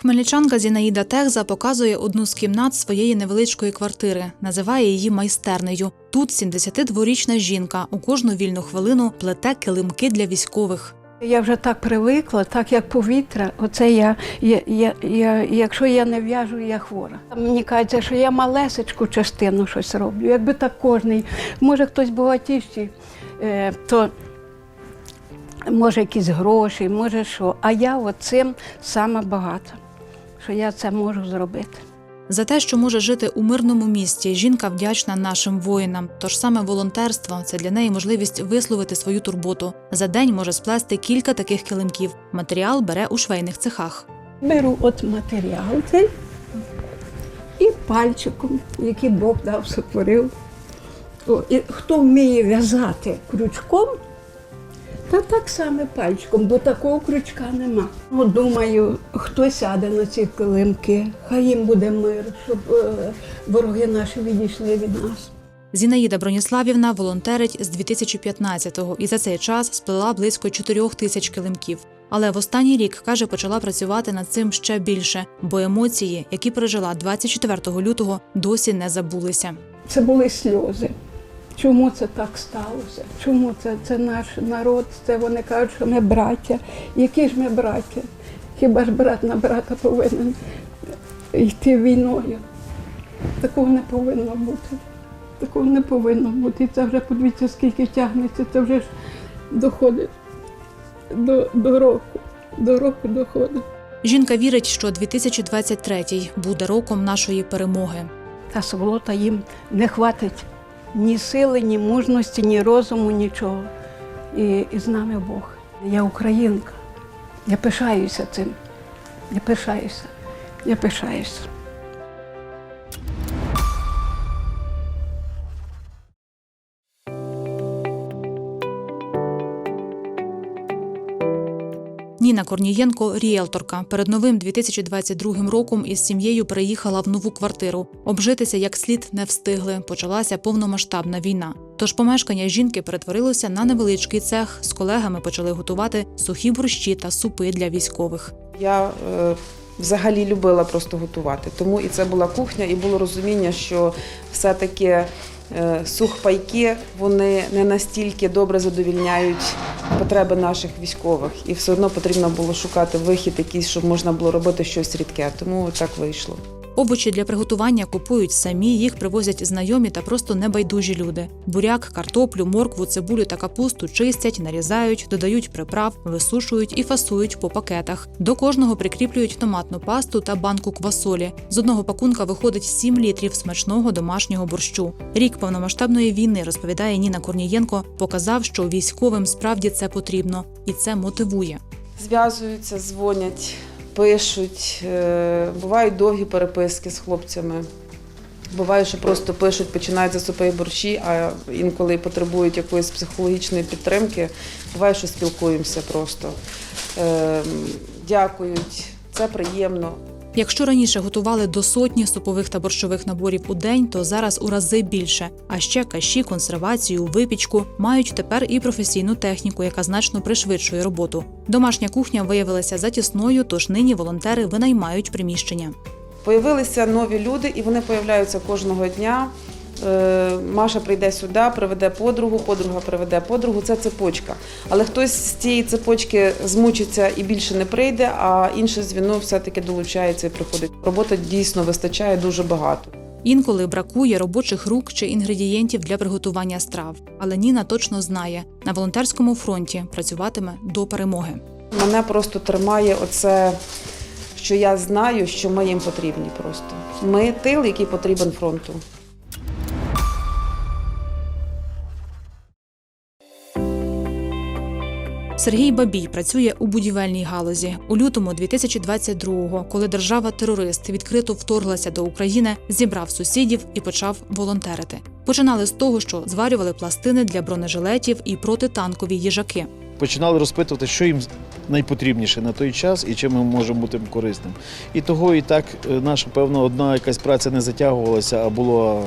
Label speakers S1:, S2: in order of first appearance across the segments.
S1: Хмельничанка Зінаїда Техза показує одну з кімнат своєї невеличкої квартири, називає її майстернею. Тут 72-річна жінка у кожну вільну хвилину плете килимки для військових.
S2: Я вже так привикла, так як повітря. Оце я, я, я, я якщо я не в'яжу, я хвора. Мені кажеться, що я малесечку частину щось роблю. Якби так кожний, може хтось багатіший, е, то може якісь гроші, може що. А я оцим саме багата, що я це можу зробити.
S1: За те, що може жити у мирному місті, жінка вдячна нашим воїнам. Тож саме волонтерство це для неї можливість висловити свою турботу. За день може сплести кілька таких килимків. Матеріал бере у швейних цехах.
S2: Беру от матеріал цей і пальчиком, який Бог дав, сотворив. І хто вміє в'язати крючком, та так само пальчиком, бо такого крючка нема. Ну, думаю, хто сяде на ці килимки, хай їм буде мир, щоб е, вороги наші відійшли від нас.
S1: Зінаїда Броніславівна волонтерить з 2015-го і за цей час сплела близько 4 тисяч килимків. Але в останній рік каже, почала працювати над цим ще більше, бо емоції, які пережила 24 лютого, досі не забулися.
S2: Це були сльози. Чому це так сталося? Чому це, це наш народ? Це вони кажуть, що ми браття. Які ж ми браття? Хіба ж брат на брата повинен йти війною? Такого не повинно бути. Такого не повинно бути. І це вже подивіться, скільки тягнеться, це вже ж доходить до, до року. До року доходить.
S1: Жінка вірить, що 2023 буде роком нашої перемоги.
S2: Та сволота їм не хватить ні сили, ні мужності, ні розуму, нічого. І, і з нами Бог. Я українка. Я пишаюся цим. Я пишаюся. Я пишаюся.
S1: Ніна Корнієнко ріелторка. Перед новим 2022 роком із сім'єю переїхала в нову квартиру. Обжитися як слід не встигли. Почалася повномасштабна війна. Тож помешкання жінки перетворилося на невеличкий цех. З колегами почали готувати сухі борщі та супи для військових.
S3: Я е, взагалі любила просто готувати. Тому і це була кухня, і було розуміння, що все-таки е, сухпайки вони не настільки добре задовільняють потреби наших військових. І все одно потрібно було шукати вихід, якийсь, щоб можна було робити щось рідке. Тому так вийшло.
S1: Овочі для приготування купують самі, їх привозять знайомі та просто небайдужі люди. Буряк, картоплю, моркву, цибулю та капусту чистять, нарізають, додають приправ, висушують і фасують по пакетах. До кожного прикріплюють томатну пасту та банку квасолі. З одного пакунка виходить 7 літрів смачного домашнього борщу. Рік повномасштабної війни, розповідає Ніна Корнієнко, показав, що військовим справді це потрібно, і це мотивує.
S3: Зв'язуються, дзвонять, пишуть. е, Бувають довгі переписки з хлопцями. Буває, що просто пишуть, починають за супи і борщі, а інколи потребують якоїсь психологічної підтримки. Буває, що спілкуємося просто. Е, Дякують, це приємно.
S1: Якщо раніше готували до сотні супових та борщових наборів у день, то зараз у рази більше. А ще каші, консервацію, випічку мають тепер і професійну техніку, яка значно пришвидшує роботу. Домашня кухня виявилася затісною, тож нині волонтери винаймають приміщення.
S3: Появилися нові люди, і вони появляються кожного дня. Е, Маша прийде сюди, приведе подругу, подруга приведе подругу. Це цепочка. Але хтось з цієї цепочки змучиться і більше не прийде, а інше звіно все-таки долучається і приходить. Роботи дійсно вистачає дуже багато.
S1: Інколи бракує робочих рук чи інгредієнтів для приготування страв. Але Ніна точно знає, на волонтерському фронті працюватиме до перемоги.
S3: Мене просто тримає оце, що я знаю, що ми їм потрібні просто. Ми тил, який потрібен фронту.
S1: Сергій Бабій працює у будівельній галузі. У лютому 2022-го, коли держава-терорист відкрито вторглася до України, зібрав сусідів і почав волонтерити. Починали з того, що зварювали пластини для бронежилетів і протитанкові їжаки.
S4: починали розпитувати, що їм найпотрібніше на той час і чим ми можемо бути корисним. І того і так е, наша, певно, одна якась праця не затягувалася, а була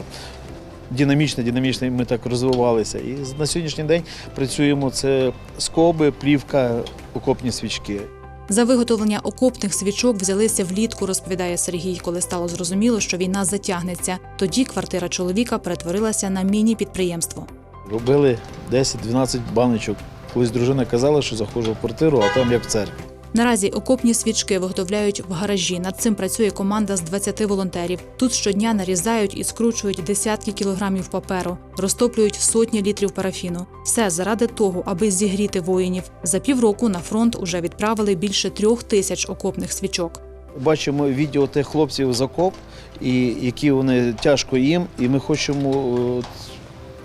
S4: динамічна, і ми так розвивалися. І на сьогоднішній день працюємо це скоби, плівка, окопні свічки.
S1: За виготовлення окопних свічок взялися влітку, розповідає Сергій, коли стало зрозуміло, що війна затягнеться. Тоді квартира чоловіка перетворилася на міні-підприємство.
S4: Робили 10-12 баночок. Колись дружина казала, що заходжу в квартиру, а там як в церкві.
S1: Наразі окопні свічки виготовляють в гаражі. Над цим працює команда з 20 волонтерів. Тут щодня нарізають і скручують десятки кілограмів паперу, розтоплюють сотні літрів парафіну. Все заради того, аби зігріти воїнів. За півроку на фронт уже відправили більше трьох тисяч окопних свічок.
S4: Бачимо відео тих хлопців з окоп, і які вони тяжко їм, і ми хочемо е,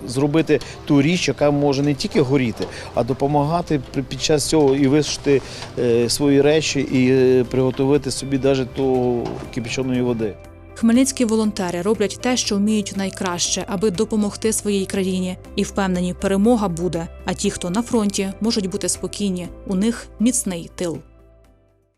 S4: зробити ту річ, яка може не тільки горіти, а допомагати під час цього і висушити е, свої речі, і е, приготувати собі навіть ту кипяченої води.
S1: Хмельницькі волонтери роблять те, що вміють найкраще, аби допомогти своїй країні, і впевнені, перемога буде. А ті, хто на фронті, можуть бути спокійні. У них міцний тил.